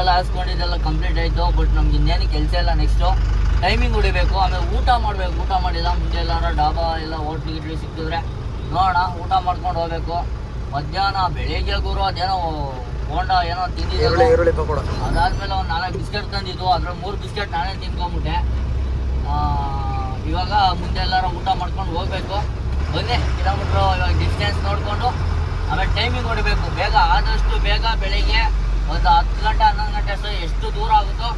ಎಲ್ಲ ಹಾಕ್ಸ್ಕೊಂಡಿದ್ದೆಲ್ಲ ಕಂಪ್ಲೀಟ್ ಆಯಿತು ಬಟ್ ನಮ್ಗೆ ಇನ್ನೇನು ಕೆಲಸ ಇಲ್ಲ ನೆಕ್ಸ್ಟು ಟೈಮಿಂಗ್ ಹೊಡಿಬೇಕು ಆಮೇಲೆ ಊಟ ಮಾಡಬೇಕು. ಊಟ ಮಾಡಿಲ್ಲ ಮುಂದೆ ಎಲ್ಲಾರ ಡಾಬಾ ಎಲ್ಲ ಹೋಟ್ಲು ಗಿಟ್ಲಿ ಸಿಕ್ಕಿದ್ರೆ ನೋಡೋಣ ಊಟ ಮಾಡ್ಕೊಂಡು ಹೋಗ್ಬೇಕು. ಮಧ್ಯಾಹ್ನ ಬೆಳಿಗ್ಗೆ ಗುರು ಅದೇನೋ ಹೋಂಡ ಏನೋ ತಿಂದಿದ್ದು ಅದಾದ್ಮೇಲೆ ಒಂದು ನಾಲ್ಕು ಬಿಸ್ಕೆಟ್ ತಂದಿದ್ದು. ಅದ್ರಲ್ಲಿ ಮೂರು ಬಿಸ್ಕೆಟ್ ನಾನೇ ತಿನ್ಕೊಂಬಿಟ್ಟೆ ಇವಾಗ ಮುಂದೆ ಎಲ್ಲಾರ ಊಟ ಮಾಡ್ಕೊಂಡು ಹೋಗ್ಬೇಕು. ಬನ್ನಿ ಕಿಲೋಮೀಟ್ರು ಇವಾಗ ಡಿಸ್ಟೆನ್ಸ್ ನೋಡಿಕೊಂಡು ಆಮೇಲೆ ಟೈಮಿಂಗ್ ಹೊಡಿಬೇಕು. ಬೇಗ ಆದಷ್ಟು ಬೇಗ ಬೆಳಿಗ್ಗೆ ಒಂದು ಹತ್ತು ಗಂಟೆ, ಹನ್ನೊಂದು ಗಂಟೆ ಅಷ್ಟು ಎಷ್ಟು ದೂರ ಆಗುತ್ತೋ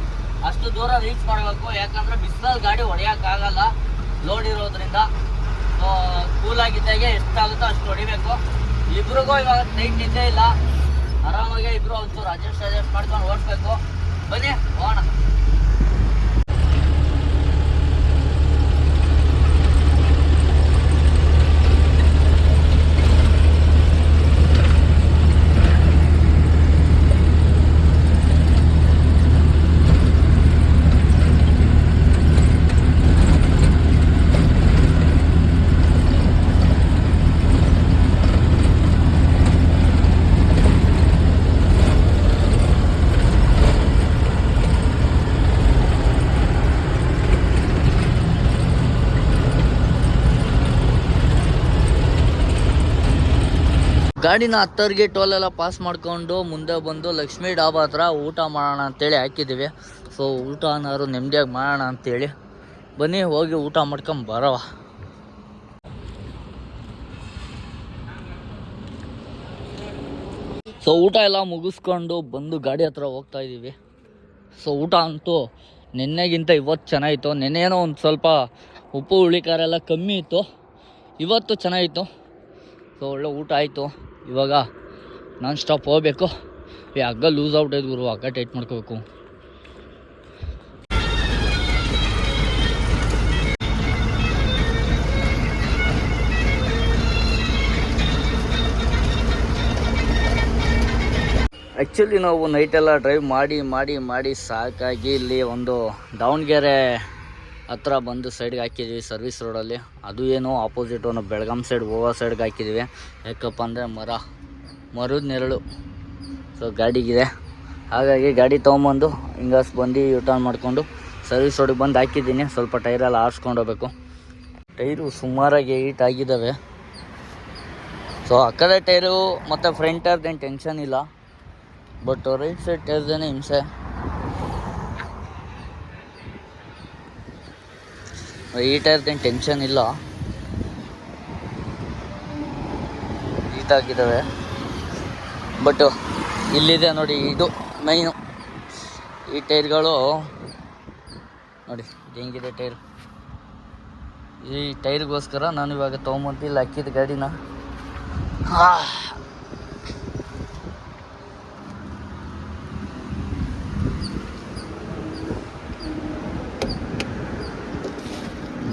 ಅಷ್ಟು ದೂರ ರೀಚ್ ಮಾಡಬೇಕು. ಯಾಕಂದರೆ ಬಿಸಿಲಲ್ಲಿ ಗಾಡಿ ಹೊಡೆಯೋಕ್ಕಾಗಲ್ಲ ಲೋಡ್ ಇರೋದ್ರಿಂದ. ಕೂಲಾಗಿದ್ದಾಗೆ ಎಷ್ಟಾಗುತ್ತೋ ಅಷ್ಟು ಹೊಡಿಬೇಕು. ಇಬ್ರಿಗೂ ಇವಾಗ ನೈಟ್ ನಿದ್ದೆ ಇಲ್ಲ. ಆರಾಮಾಗಿ ಇಬ್ರು ಒಂಚೂರು ಅಡ್ಜಸ್ಟ್ ಅಡ್ಜಸ್ಟ್ ಮಾಡ್ಕೊಂಡು ಓಡಿಸ್ಬೇಕು. ಬನ್ನಿ, ಹೋಗೋಣ. ಗಾಡಿನ ಹತ್ತರಿಗೆ ಎಲ್ಲ ಪಾಸ್ ಮಾಡ್ಕೊಂಡು ಮುಂದೆ ಬಂದು ಲಕ್ಷ್ಮೀ ಡಾಬಾ ಹತ್ರ ಊಟ ಮಾಡೋಣ ಅಂತೇಳಿ ಹಾಕಿದ್ದೀವಿ. ಸೊ ಊಟ ಅನ್ನೋರು ನೆಮ್ಮದಿಯಾಗಿ ಮಾಡೋಣ ಅಂತೇಳಿ. ಬನ್ನಿ, ಹೋಗಿ ಊಟ ಮಾಡ್ಕೊಂಡು ಬರವ. ಸೊ ಊಟ ಎಲ್ಲ ಮುಗಿಸ್ಕೊಂಡು ಬಂದು ಗಾಡಿ ಹತ್ರ ಹೋಗ್ತಾ ಇದ್ದೀವಿ. ಸೊ ಊಟ ಅಂತೂ ನಿನ್ನೆಗಿಂತ ಇವತ್ತು ಚೆನ್ನಾಗಿತ್ತು. ನೆನ್ನೆನೋ ಒಂದು ಸ್ವಲ್ಪ ಉಪ್ಪು ಹುಳಿ ಖಾರ ಎಲ್ಲ ಕಮ್ಮಿ ಇತ್ತು. ಇವತ್ತು ಚೆನ್ನಾಗಿತ್ತು. ಸೊ ಒಳ್ಳೆ ಊಟ ಆಯಿತು. ಇವಾಗ ನಾನ್ ಸ್ಟಾಪ್ ಹೋಗ್ಬೇಕು. ಈ ಹಗ್ಗ ಲೂಸ್ ಔಟ್ ಆಯ್ತು ಗುರು, ಹಗ್ಗ ಟೈಟ್ ಮಾಡ್ಕೋಬೇಕು. ಆ್ಯಕ್ಚುಲಿ ನಾವು ನೈಟೆಲ್ಲ ಡ್ರೈವ್ ಮಾಡಿ ಮಾಡಿ ಮಾಡಿ ಸಾಕಾಗಿ ಇಲ್ಲಿ ಒಂದು ದಾವಣಗೆರೆ ಹತ್ರ ಬಂದು ಸೈಡ್ಗೆ ಹಾಕಿದ್ವಿ ಸರ್ವಿಸ್ ರೋಡಲ್ಲಿ ಅದು ಏನೋ ಆಪೋಸಿಟ್ ಒಂದು ಬೆಳಗಾಂ ಸೈಡ್ ಗೋವಾ ಸೈಡ್ಗೆ ಹಾಕಿದ್ದೀವಿ ಯಾಕಪ್ಪ ಅಂದರೆ ಮರ, ಮರದ ನೆರಳು. ಸೊ ಗಾಡಿಗಿದೆ. ಹಾಗಾಗಿ ಗಾಡಿ ತೊಗೊಂಬಂದು ಹಿಂಗಾಸ್ ಬಂದು ಯೂಟರ್ನ್ ಮಾಡಿಕೊಂಡು ಸರ್ವಿಸ್ ರೋಡಿಗೆ ಬಂದು ಹಾಕಿದ್ದೀನಿ. ಸ್ವಲ್ಪ ಟೈರೆಲ್ಲ ಆರಿಸ್ಕೊಂಡು ಹೋಗ್ಬೇಕು. ಟೈರು ಸುಮಾರಾಗಿ ಏಟ್ ಆಗಿದ್ದಾವೆ ಸೊ ಅಕ್ಕದ ಟೈರು ಮತ್ತು ಫ್ರಂಟ್ ಟೈರ್ದೇನು ಟೆನ್ಷನ್ ಇಲ್ಲ. ಬಟ್ ರೈಟ್ ಸೈಡ್ ಟೈರ್ದೇನೆ ಹಿಂಸೆ. ಈ ಟೈರ್ದೇನು ಟೆನ್ಷನ್ ಇಲ್ಲ. ಹೀಟ್ ಆಗಿದ್ದಾವೆ ಬಟ್ ಇಲ್ಲಿದೆ ನೋಡಿ, ಇದು ಮೈನು ಈ ಟೈರ್ಗಳು ನೋಡಿ ಹೆಂಗಿದೆ ಟೈರ್? ಈ ಟೈರ್ಗೋಸ್ಕರ ನಾನು ಇವಾಗ ತೊಗೊಂಬಂದು ಇಲ್ಲಿ ಹಾಕಿದ ಗಾಡಿನ.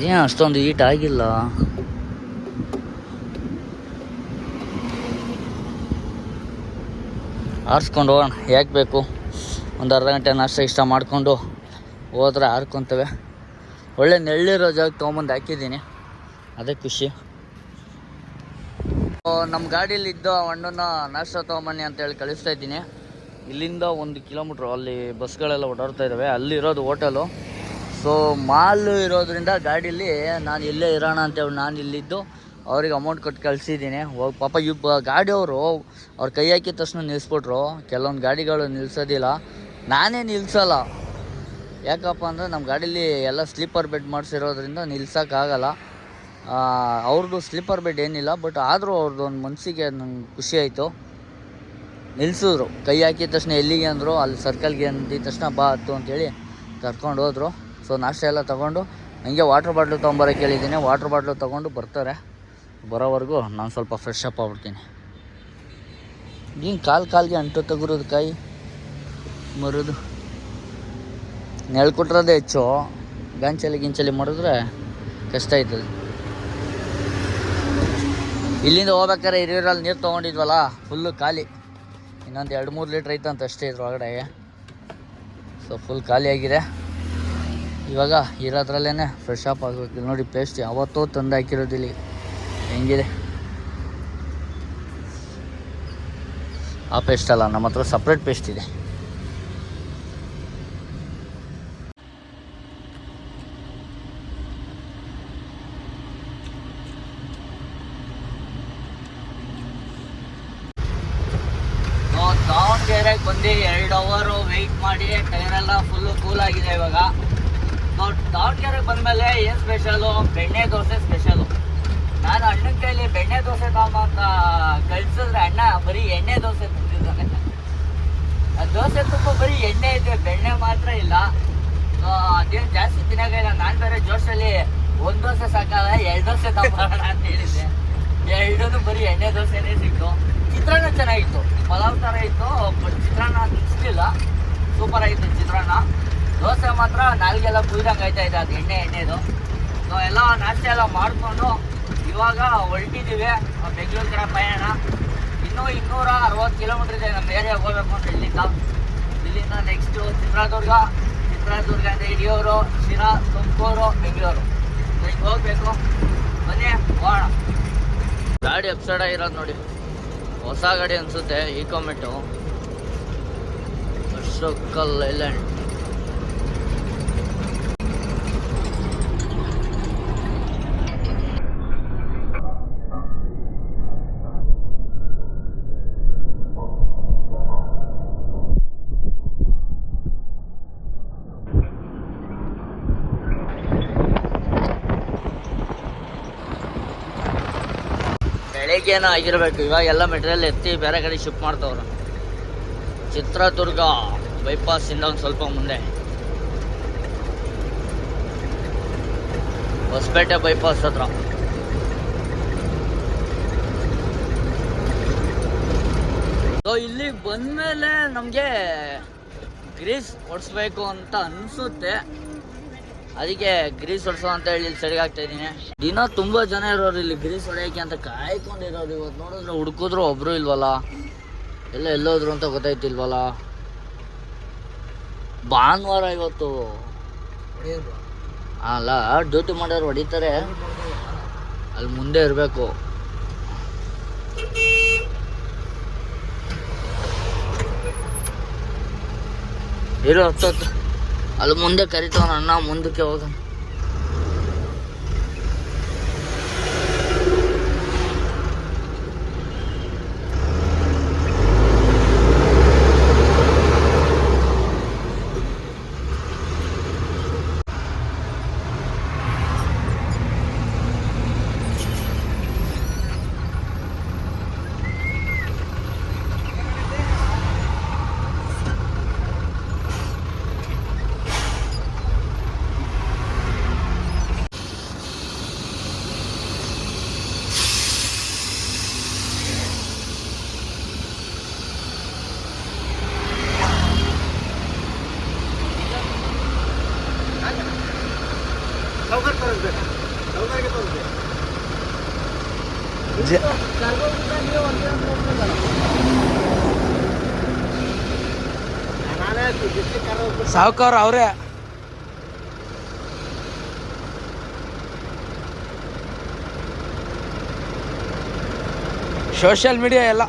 ಏನು ಅಷ್ಟೊಂದು ಈಟ್ ಆಗಿಲ್ಲ. ಆರಿಸ್ಕೊಂಡು ಹೋಗೋಣ ಯಾಕೆ ಬೇಕು? ಒಂದು ಅರ್ಧ ಗಂಟೆ ನಾಷ್ಟ ಇಷ್ಟ ಮಾಡಿಕೊಂಡು ಹೋದ್ರೆ ಆರ್ಕೊತೇವೆ. ಒಳ್ಳೆ ನೆಳ್ಳಿರೋ ಜಾಗ ತೊಗೊಂಬಂದು ಹಾಕಿದ್ದೀನಿ. ಅದೇ ಖುಷಿ. ನಮ್ಮ ಗಾಡೀಲಿದ್ದ ಹಣ್ಣನ್ನು ನಾಷ್ಟ ತೊಗೊಂಬನ್ನಿ ಅಂತೇಳಿ ಕಳಿಸ್ತಾ ಇದ್ದೀನಿ. ಇಲ್ಲಿಂದ ಒಂದು ಕಿಲೋಮೀಟ್ರು ಅಲ್ಲಿ ಬಸ್ಗಳೆಲ್ಲ ಓಡಾಡ್ತಾ ಇದ್ದಾವೆ ಅಲ್ಲಿರೋದು ಹೋಟೆಲು ಸೊ ಮಾಲ್ ಇರೋದ್ರಿಂದ ಗಾಡೀಲಿ ನಾನು ಇಲ್ಲೇ ಇರೋಣ ಅಂತೇಳಿ ನಾನು ಇಲ್ಲಿದ್ದು, ಅವ್ರಿಗೆ ಅಮೌಂಟ್ ಕೊಟ್ಟು ಕಳಿಸಿದ್ದೀನಿ. ಹೋಗಿ ಪಾಪ ಇಬ್ಬ ಗಾಡಿಯವರು ಅವ್ರು ಕೈ ಹಾಕಿದ ತಕ್ಷಣ ನಿಲ್ಲಿಸ್ಬಿಟ್ರು ಕೆಲವೊಂದು ಗಾಡಿಗಳು ನಿಲ್ಸೋದಿಲ್ಲ. ನಾನೇ ನಿಲ್ಲಿಸಲ್ಲ ಯಾಕಪ್ಪ ಅಂದರೆ ನಮ್ಮ ಗಾಡೀಲಿ ಎಲ್ಲ ಸ್ಲೀಪರ್ ಬೆಡ್ ಮಾಡಿಸಿರೋದ್ರಿಂದ ನಿಲ್ಸೋಕ್ಕಾಗಲ್ಲ ಅವ್ರದ್ದು ಸ್ಲೀಪರ್ ಬೆಡ್ ಏನಿಲ್ಲ ಬಟ್ ಆದರೂ ಅವ್ರದ್ದು ಒಂದು ಮನಸ್ಸಿಗೆ ನಂಗೆ ಖುಷಿ ಆಯಿತು. ನಿಲ್ಲಿಸಿದ್ರು ಕೈ ಹಾಕಿದ ತಕ್ಷಣ ಎಲ್ಲಿಗೆ ಅಂದರು, ಅಲ್ಲಿ ಸರ್ಕಲ್ಗೆ ಅಂದಿದ ತಕ್ಷಣ ಬಾ ಹತ್ತು ಅಂತೇಳಿ ಕರ್ಕೊಂಡು ಹೋದರು. ಸೊ ನಾಷ್ಟ ಎಲ್ಲ ತೊಗೊಂಡು ಹಂಗೆ ವಾಟ್ರ್ ಬಾಟ್ಲು ತೊಗೊಂಬರೋಕೆ ಹೇಳಿದ್ದೀನಿ ವಾಟ್ರ್ ಬಾಟ್ಲು ತೊಗೊಂಡು ಬರ್ತಾರೆ. ಬರೋವರೆಗೂ ನಾನು ಸ್ವಲ್ಪ ಫ್ರೆಶ್ ಅಪ್ ಆಗ್ಬಿಡ್ತೀನಿ. ಹಿಂಗೆ ಕಾಲು ಕಾಲಿಗೆ ಅಂಟು ತೆಗುರೋದು ಕಾಯಿ ಮರುದು. ನೆಳ್ಕೊಟ್ರದೇ ಹೆಚ್ಚು. ಗಂಚಲಿ ಗಿಂಚಲಿ ಮಾಡಿದ್ರೆ ಕಷ್ಟ ಆಯ್ತದೆ. ಇಲ್ಲಿಂದ ಹೋಗ್ಬೇಕಾದ್ರೆ ಹಿರಿಯರಲ್ಲಿ ನೀರು ತೊಗೊಂಡಿದ್ವಲ್ಲ ಫುಲ್ಲು ಖಾಲಿ. ಇನ್ನೊಂದು ಎರಡು ಮೂರು ಲೀಟ್ರ್ ಐತಂತ ಅಷ್ಟೇ ಇದ್ರ ಒಳಗಡೆ ಸೊ ಫುಲ್ ಖಾಲಿಯಾಗಿದೆ ಇವಾಗ ಇರೋದ್ರಲ್ಲೇ ಫ್ರೆಶ್ ಅಪ್ ಆಗಬೇಕು. ನೋಡಿ ಪೇಸ್ಟ್ ಯಾವತ್ತೋ ತಂದು ಹಾಕಿರೋದಿಲ್ಲಿ ಹೆಂಗಿದೆ? ಆ ಪೇಸ್ಟ್ ಅಲ್ಲ, ನಮ್ಮ ಹತ್ರ ಸಪ್ರೇಟ್ ಪೇಸ್ಟ್ ಇದೆ. ದಾವಣಗೆರೆಗೆ ಬಂದು ಎರಡು ಅವರು ವೆಯ್ಟ್ ಮಾಡಿ ಟೈರೆಲ್ಲ ಫುಲ್ಲು ಕೂಲ್ ಆಗಿದೆ ಇವಾಗ. ದಾವಣಗೆರೆಗೆ ಬಂದಮೇಲೆ ಏನು ಸ್ಪೆಷಲು ಬೆಣ್ಣೆ ದೋಸೆ ಸ್ಪೆಷಲು ನಾನು ಅಣ್ಣನ ಕೈಲಿ ಬೆಣ್ಣೆ ದೋಸೆ ಅಂತ ಕಳ್ಸಿದ್ರೆ ಅಣ್ಣ ಬರೀ ಎಣ್ಣೆ ದೋಸೆ ತಿಂದಿದ್ದಾನೆ ದೋಸೆ ತುಂಬ ಬರೀ ಎಣ್ಣೆ ಇದೆ, ಬೆಣ್ಣೆ ಮಾತ್ರ ಇಲ್ಲ. ಅದೇನು ಜಾಸ್ತಿ ತಿನ್ನೋಂಗಿಲ್ಲ ನಾನು ಬೇರೆ ಜೋಶಲ್ಲಿ ಒಂದು ದೋಸೆ ಸಾಕಲ್ಲ ಎರಡು ದೋಸೆ ತಗೋಣ ಅಂತ ಹೇಳಿದ್ದೆ. ಎರಡೂ ಬರೀ ಎಣ್ಣೆ ದೋಸೆನೇ ಸಿಕ್ತು ಚಿತ್ರಾನ್ನ ಚೆನ್ನಾಗಿತ್ತು. ಪಲಾವ್ ಥರ ಇತ್ತು, ಬಟ್ ಚಿತ್ರಾನ್ನ ಅನಿಸ್ಲಿಲ್ಲ ಸೂಪರ್ ಆಗಿತ್ತು ಚಿತ್ರಾನ್ನ. ದೋಸೆ ಮಾತ್ರ ನಾಲ್ಗೆಲ್ಲ ಕುಯ್ದಂಗೆ ಆಯ್ತಾ ಇದೆ, ಅದು ಎಣ್ಣೆ, ಎಣ್ಣೆದು. ನಾವು ಎಲ್ಲ ನಾಷ್ಟ ಎಲ್ಲ ಮಾಡಿಕೊಂಡು ಇವಾಗ ಹೊರಟಿದ್ದೀವಿ ಬೆಂಗಳೂರು ಕಡೆ ಪ್ರಯಾಣ. ಇನ್ನೂ ಇನ್ನೂರ ಅರವತ್ತು ಕಿಲೋಮೀಟರ್ ಇದೆ, ನಮ್ಮ ಏರಿಯಾಗೆ ಹೋಗ್ಬೇಕು ಅಂದರೆ ಇಲ್ಲಿಂದ. ಇಲ್ಲಿಂದ ನೆಕ್ಸ್ಟು ಚಿತ್ರದುರ್ಗ ಚಿತ್ರದುರ್ಗದಿಂದ ಹಿಡಿಯೋರು ಶಿರಾ, ತುಮಕೂರು, ಬೆಂಗಳೂರು. ಹಿಂಗೆ ಹೋಗ್ಬೇಕು. ಬನ್ನಿ, ಹೋಗೋಣ. ಗಾಡಿ ಅಪ್ಸೈಡ್ ಆಗಿರೋದು ನೋಡಿ. ಹೊಸ ಗಾಡಿ ಅನ್ಸುತ್ತೆ ಈಕೋಮೆಟು ಅಶೋಕಲ್ ಐಲ್ಯಾಂಡ್ ಬೆಳಿಗ್ಗೆನ ಆಗಿರಬೇಕು ಇವಾಗ ಎಲ್ಲ ಮೆಟೀರಿಯಲ್ ಎತ್ತಿ ಬೇರೆ ಕಡೆ ಶಿಫ್ಟ್ ಮಾಡ್ತವ್ರು. ಚಿತ್ರದುರ್ಗ ಬೈಪಾಸಿಂದ ಒಂದು ಸ್ವಲ್ಪ ಮುಂದೆ. ಹೊಸಪೇಟೆ ಬೈಪಾಸ್ ಹತ್ರ. ಸೊ ಇಲ್ಲಿಗೆ ಬಂದ್ಮೇಲೆ ನಮಗೆ ಗ್ರೀಸ್ ಹೊಡ್ಸ್ಬೇಕು ಅಂತ ಅನಿಸುತ್ತೆ. ಅದಕ್ಕೆ ಗ್ರೀಸ್ ಹೊಡ್ಸೋ ಅಂತ ಹೇಳಿ ಇಲ್ಲಿ ಆಗ್ತಾ ಇದ್ದೀನಿ. ದಿನ ತುಂಬಾ ಜನ ಇರೋರು ಇಲ್ಲಿ ಗ್ರೀಸ್ ಹೊಡೆಯಕ್ಕೆ ಅಂತ ಕಾಯ್ಕೊಂಡಿರೋರು ಇವತ್ತು ನೋಡಿದ್ರೆ ಹುಡುಕಿದ್ರು ಒಬ್ರು ಇಲ್ವಲ್ಲ? ಎಲ್ಲ ಎಲ್ಲೋದ್ರು ಅಂತ ಗೊತ್ತಾಯ್ತಿಲ್ವಲ್ಲ? ಭಾನುವಾರ ಇವತ್ತು. ಅಲ್ಲ, ಡ್ಯೂಟಿ ಮಾಡೋರು ಹೊಡಿತಾರೆ. ಅಲ್ಲಿ ಮುಂದೆ ಇರಬೇಕು. ಇರೋ ಹತ್ತತ್ತು. ಅಲ್ಲಿ ಮುಂದೆ ಕರಿತವನ ಮುಂದಕ್ಕೆ ಹೋಗ ಸಾವುಕಾರ ಅವರೇ. ಸೋಷಿಯಲ್ ಮೀಡಿಯಾ ಎಲ್ಲ.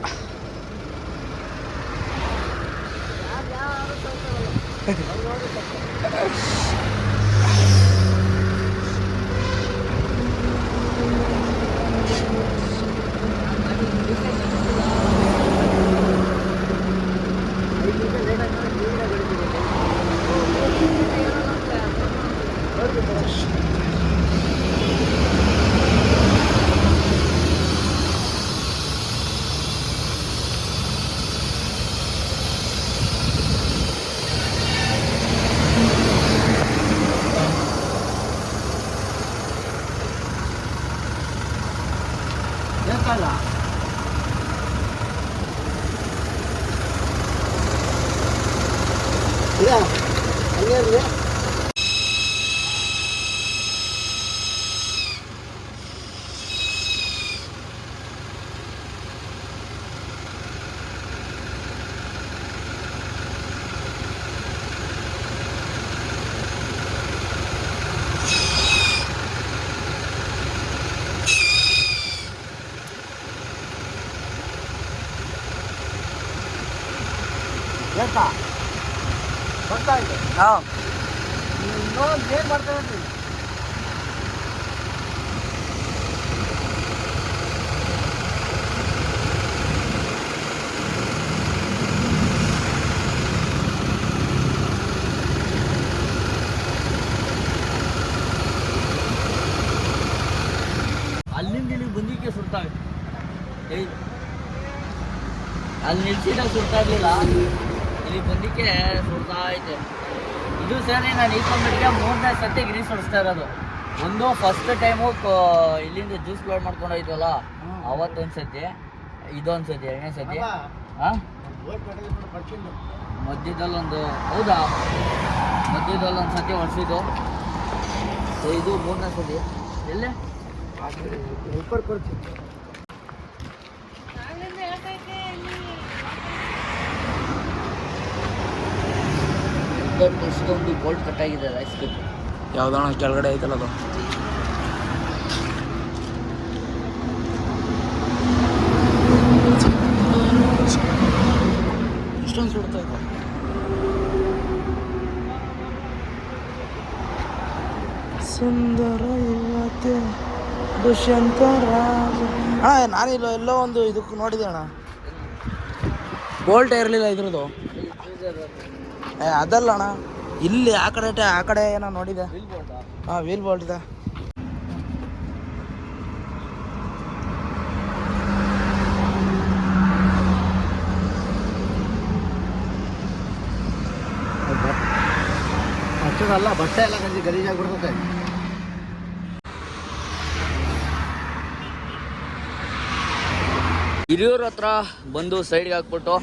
हाँ। अल्ली बंदी के सुड़ता अल्ली सुड़ता बंदी के सुड़ता ಇದು ಸರಿ ನಾನು ಈ ಮೂರನೇ ಸತಿ ಗ್ರೀಸ್ ಹೊಡಿಸ್ತಾ ಇರೋದು. ಒಂದು ಫಸ್ಟ್ ಟೈಮು ಇಲ್ಲಿಂದ ಜ್ಯೂಸ್ ಲೋಡ್ ಮಾಡ್ಕೊಂಡು ಹೋಯ್ತಲ್ಲ ಅವತ್ತೊಂದು ಸತಿ ಇದೊಂದು ಸತಿ ಎರಡನೇ ಸತಿ ಹಾಂ ಮಧ್ಯದಲ್ಲೊಂದು ಹೌದಾ ಮಧ್ಯದಲ್ಲೊಂದು ಸತಿ ಹೊಡಿಸಿದ್ದು. ಇದು ಮೂರನೇ ಸತಿ ಎಲ್ಲೇ? ಕೊಡ್ತೀನಿ ಇಷ್ಟೊಂದು ಬೋಲ್ಟ್ ಕಟ್ಟಾಗಿದೆ ರೈಸ್ ಕುಕ್ಕರ್ ಯಾವ್ದಣ್ಣ ಕೆಳಗಡೆ ಐತಲ್ಲ ಅದು. ಇಷ್ಟೊಂದು ಸುಡ್ತಾ ಇದೆ. ಸುಂದರ ಇವತ್ತೆ ದುಷ್ಯಂತ ರಾಜ. ಅಣ್ಣ ನಾನಿಲ್ಲ ಎಲ್ಲೋ ಒಂದು ಇದಕ್ಕೆ ನೋಡಿದೆ ಅಣ್ಣ. ಬೋಲ್ಟ್ ಇರಲಿಲ್ಲ ಇದ್ರದ್ದು. ಏ ಅದಲ್ಲ ಅಣ್ಣ. ಇಲ್ಲಿ ಆ ಕಡೆ ಟೆ- ಆ ಕಡೆ ಏನೋ ನೋಡಿದೆ. ಹಾಂ ವೀಲ್ ಬೋಲ್ಟ್ ಇದೆ. ಅಲ್ಲ ಬಟ್ಟೆ ಎಲ್ಲ ಗಂಜಿ ಗಲೀಜಾಗ್ಬಿಡ್ತದೆ ಹಿರಿಯೂರ ಹತ್ರ ಬಂದು ಸೈಡ್ಗೆ ಹಾಕ್ಬಿಟ್ಟು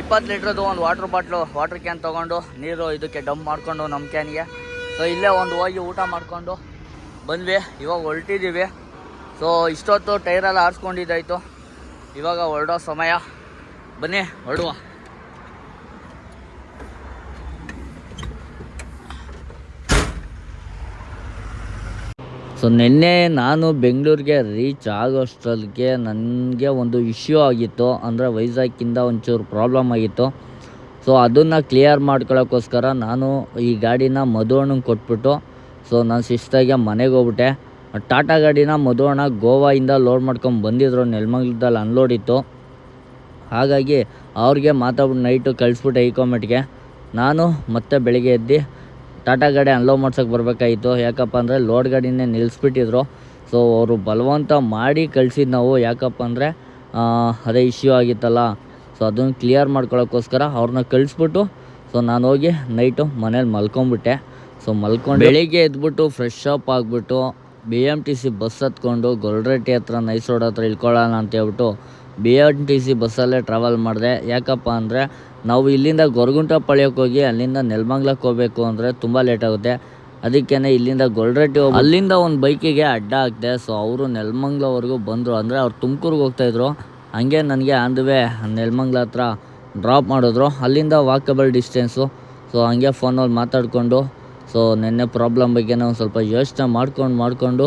ಇಪ್ಪತ್ತು ಲೀಟ್ರದ್ದು ಒಂದು ವಾಟ್ರ್ ಬಾಟ್ಲು, ವಾಟ್ರ್ ಕ್ಯಾನ್ ತೊಗೊಂಡು ನೀರು ಇದಕ್ಕೆ ಡಂಪ್ ಮಾಡಿಕೊಂಡು ನಮ್ಮ ಕ್ಯಾನ್ಗೆ ಸೊ ಇಲ್ಲೇ ಒಂದು ಹೋಗಿ ಊಟ ಮಾಡಿಕೊಂಡು ಬಂದ್ವಿ. ಇವಾಗ ಹೊರಟಿದ್ದೀವಿ. ಸೊ ಇಷ್ಟೊತ್ತು ಟೈರೆಲ್ಲ ಆರಿಸ್ಕೊಂಡಿದ್ದಾಯಿತು. ಇವಾಗ ಹೊರಡೋ ಸಮಯ. ಬನ್ನಿ, ಹೊರಡುವ. ಸೊ ನಿನ್ನೆ ನಾನು ಬೆಂಗಳೂರಿಗೆ ರೀಚ್ ಆಗೋಷ್ಟರಲ್ಲಿಗೆ ನನಗೆ ಒಂದು ಇಶ್ಯೂ ಆಗಿತ್ತು. ಅಂದರೆ ವೈಜಾಗಿಂದ ಒಂಚೂರು ಪ್ರಾಬ್ಲಮ್ ಆಗಿತ್ತು. ಸೊ ಅದನ್ನು ಕ್ಲಿಯರ್ ಮಾಡ್ಕೊಳ್ಳೋಕ್ಕೋಸ್ಕರ ನಾನು ಈ ಗಾಡಿನ ಮಧುವಣ್ಣಂಗೆ ಕೊಟ್ಬಿಟ್ಟು ಸೊ ನಾನು ಶಿಸ್ತಾಗಿ ಮನೆಗೆ ಹೋಗ್ಬಿಟ್ಟೆ. ಟಾಟಾ ಗಾಡಿನ ಮಧುವಣ್ಣ ಗೋವಾಯಿಂದ ಲೋಡ್ ಮಾಡ್ಕೊಂಡು ಬಂದಿದ್ರು. ನೆಲಮಂಗ್ಲದಲ್ಲಿ ಅನ್ಲೋಡ್ ಇತ್ತು. ಹಾಗಾಗಿ ಅವ್ರಿಗೆ ಮಾತಾಡ್ಬಿಟ್ಟು ನೈಟು ಕಳಿಸ್ಬಿಟ್ಟೆ ಈಕೋಮೆಟ್ಗೆ ನಾನು ಮತ್ತೆ ಬೆಳಿಗ್ಗೆ ಎದ್ದು ಟಾಟಾ ಗಾಡಿ ಅನ್ಲೋಡ್ ಮಾಡ್ಸೋಕೆ ಬರಬೇಕಾಗಿತ್ತು ಯಾಕಪ್ಪ ಅಂದರೆ ಲೋಡ್ ಗಾಡಿನೇ ನಿಲ್ಲಿಸ್ಬಿಟ್ಟಿದ್ರು ಸೊ ಅವರು ಬಲವಂತ ಮಾಡಿ ಕಳ್ಸಿದ್ದು ನಾವು. ಯಾಕಪ್ಪ ಅಂದರೆ ಅದೇ ಇಶ್ಯೂ ಆಗಿತ್ತಲ್ಲ. ಸೊ ಅದನ್ನು ಕ್ಲಿಯರ್ ಮಾಡ್ಕೊಳ್ಳೋಕ್ಕೋಸ್ಕರ ಅವ್ರನ್ನ ಕಳಿಸ್ಬಿಟ್ಟು ಸೊ ನಾನು ಹೋಗಿ ನೈಟು ಮನೇಲಿ ಮಲ್ಕೊಂಬಿಟ್ಟೆ. ಸೊ ಮಲ್ಕೊಂಡು ಬೆಳಿಗ್ಗೆ ಎದ್ಬಿಟ್ಟು ಫ್ರೆಶ್ ಅಪ್ ಆಗಿಬಿಟ್ಟು B M T C bus ಹತ್ಕೊಂಡು ಗೊಲ್ರೆಟ್ಟಿ ಹತ್ರ ನೈಸ್ ರೋಡ್ ಹತ್ರ ಇಳ್ಕೊಳ್ಳೋಣ ಅಂತ ಹೇಳ್ಬಿಟ್ಟು ಬಿ ಎಂ ಟಿ ಸಿ ಬಸ್ಸಲ್ಲೇ ಟ್ರಾವೆಲ್ ಮಾಡಿದೆ. ಯಾಕಪ್ಪ ಅಂದರೆ ನಾವು ಇಲ್ಲಿಂದ ಗೊರಗುಂಟ ಪಳ್ಯಕ್ಕೆ ಹೋಗಿ ಅಲ್ಲಿಂದ ನೆಲಮಂಗ್ಲಕ್ಕೆ ಹೋಗಬೇಕು ಅಂದರೆ ತುಂಬ ಲೇಟ್ ಆಗುತ್ತೆ. ಅದಕ್ಕೇ ಇಲ್ಲಿಂದ ಗೊಲ್ರಟ್ಟಿ ಹೋಗಿ ಅಲ್ಲಿಂದ ಒಂದು ಬೈಕಿಗೆ ಅಡ್ಡ ಹಾಕಿದೆ ಸೊ ಅವರು ನೆಲಮಂಗ್ಲವರೆಗೂ ಬಂದರು. ಅಂದರೆ ಅವ್ರು ತುಮಕೂರಿಗೆ ಹೋಗ್ತಾಯಿದ್ರು ಹಂಗೆ ನನಗೆ ಆನ್ ದ ವೇ ನೆಲಮಂಗ್ಲ ಹತ್ರ ಡ್ರಾಪ್ ಮಾಡಿದ್ರು. ಅಲ್ಲಿಂದ ವಾಕಬಲ್ ಡಿಸ್ಟೆನ್ಸು ಸೊ ಹಂಗೆ ಫೋನಲ್ಲಿ ಮಾತಾಡಿಕೊಂಡು ಸೊ ನಿನ್ನೆ ಪ್ರಾಬ್ಲಮ್ ಬಗ್ಗೆನೇ ಒಂದು ಸ್ವಲ್ಪ ಯೋಚನೆ ಮಾಡ್ಕೊಂಡು, ಮಾಡಿಕೊಂಡು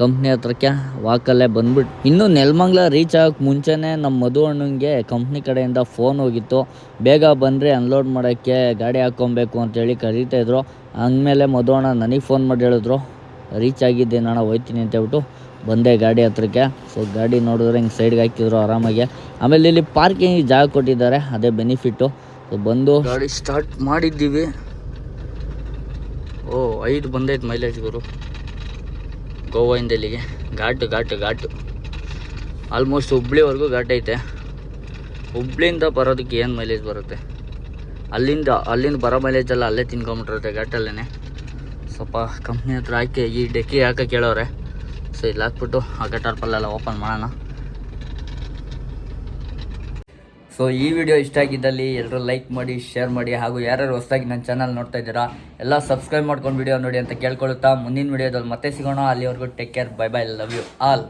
ಕಂಪ್ನಿ ಹತ್ರಕ್ಕೆ ವಾಕಲ್ಲೇ ಬಂದ್ಬಿಟ್ಟು ಇನ್ನು ನೆಲಮಂಗ್ಲ ರೀಚ್ ಆಗೋಕ್ಕೆ ಮುಂಚೆನೇ ನಮ್ಮ ಮಧು ಅಣ್ಣಂಗೆ ಕಂಪ್ನಿ ಕಡೆಯಿಂದ ಫೋನ್ ಹೋಗಿತ್ತು. ಬೇಗ ಬಂದರೆ ಅನ್ಲೋಡ್ ಮಾಡೋಕ್ಕೆ ಗಾಡಿ ಹಾಕ್ಕೊಬೇಕು ಅಂತೇಳಿ ಕರೀತಾಯಿದ್ರು ಅಂದಮೇಲೆ ಮಧು ಅಣ್ಣ ನನಗೆ ಫೋನ್ ಮಾಡಿ ಹೇಳಿದ್ರು ರೀಚ್ ಆಗಿದ್ದೇನೆ ನಾನು ಹೋಯ್ತೀನಿ ಅಂತ ಹೇಳ್ಬಿಟ್ಟು ಬಂದೆ ಗಾಡಿ ಹತ್ರಕ್ಕೆ. ಸೊ ಗಾಡಿ ನೋಡಿದ್ರೆ ಹಿಂಗೆ ಸೈಡ್ಗೆ ಹಾಕಿದ್ರು ಆರಾಮಾಗಿ. ಆಮೇಲೆ ಇಲ್ಲಿ ಪಾರ್ಕಿಂಗ್ ಜಾಗ ಕೊಟ್ಟಿದ್ದಾರೆ, ಅದೇ ಬೆನಿಫಿಟ್ಟು ಸೊ ಬಂದು ಗಾಡಿ ಸ್ಟಾರ್ಟ್ ಮಾಡಿದ್ದೀವಿ. ಓ, ಐದು ಬಂದೈತೆ ಮೈಲೇಜ್ ಗುರು. ಗೋವಾಯಿಂದ ಇಲ್ಲಿಗೆ ಘಾಟು ಘಾಟು ಘಾಟು. ಆಲ್ಮೋಸ್ಟ್ ಹುಬ್ಳಿವರೆಗೂ ಘಾಟ್ ಐತೆ. ಹುಬ್ಳಿಯಿಂದ ಬರೋದಕ್ಕೆ ಏನು ಮೈಲೇಜ್ ಬರುತ್ತೆ? ಅಲ್ಲಿಂದ ಅಲ್ಲಿಂದ ಬರೋ ಮೈಲೇಜ್ ಎಲ್ಲ ಅಲ್ಲೇ ತಿನ್ಕೊಂಬಿಟ್ಟಿರುತ್ತೆ ಘಾಟಲ್ಲೇ ಸ್ವಲ್ಪ ಕಂಪ್ನಿ ಹತ್ರ ಹಾಕಿ, ಈ ಡೆಕ್ಕಿ ಹಾಕಕ್ಕೆ ಕೇಳೋರೆ ಸೊ ಇಲ್ಲಿ ಹಾಕ್ಬಿಟ್ಟು ಆ ಟಾರ್ಪಲ್ಲೆಲ್ಲ ಓಪನ್ ಮಾಡೋಣ. ಸೊ ಈ ವಿಡಿಯೋ ಇಷ್ಟ ಆಗಿದ್ದಲ್ಲಿ ಎಲ್ಲರೂ ಲೈಕ್ ಮಾಡಿ ಶೇರ್ ಮಾಡಿ, ಹಾಗೂ ಯಾರ್ಯಾರು ಹೊಸದಾಗಿ ನನ್ನ ಚಾನಲ್ ನೋಡ್ತಾ ಇದ್ದೀರಾ, ಎಲ್ಲ ಸಬ್ಸ್ಕ್ರೈಬ್ ಮಾಡ್ಕೊಂಡು ವಿಡಿಯೋ ನೋಡಿ ಅಂತ ಕೇಳ್ಕೊಳುತ್ತಾ ಮುಂದಿನ ವಿಡಿಯೋದಲ್ಲಿ ಮತ್ತೆ ಸಿಗೋಣ. ಅಲ್ಲಿವರೆಗೂ take care bye bye love you all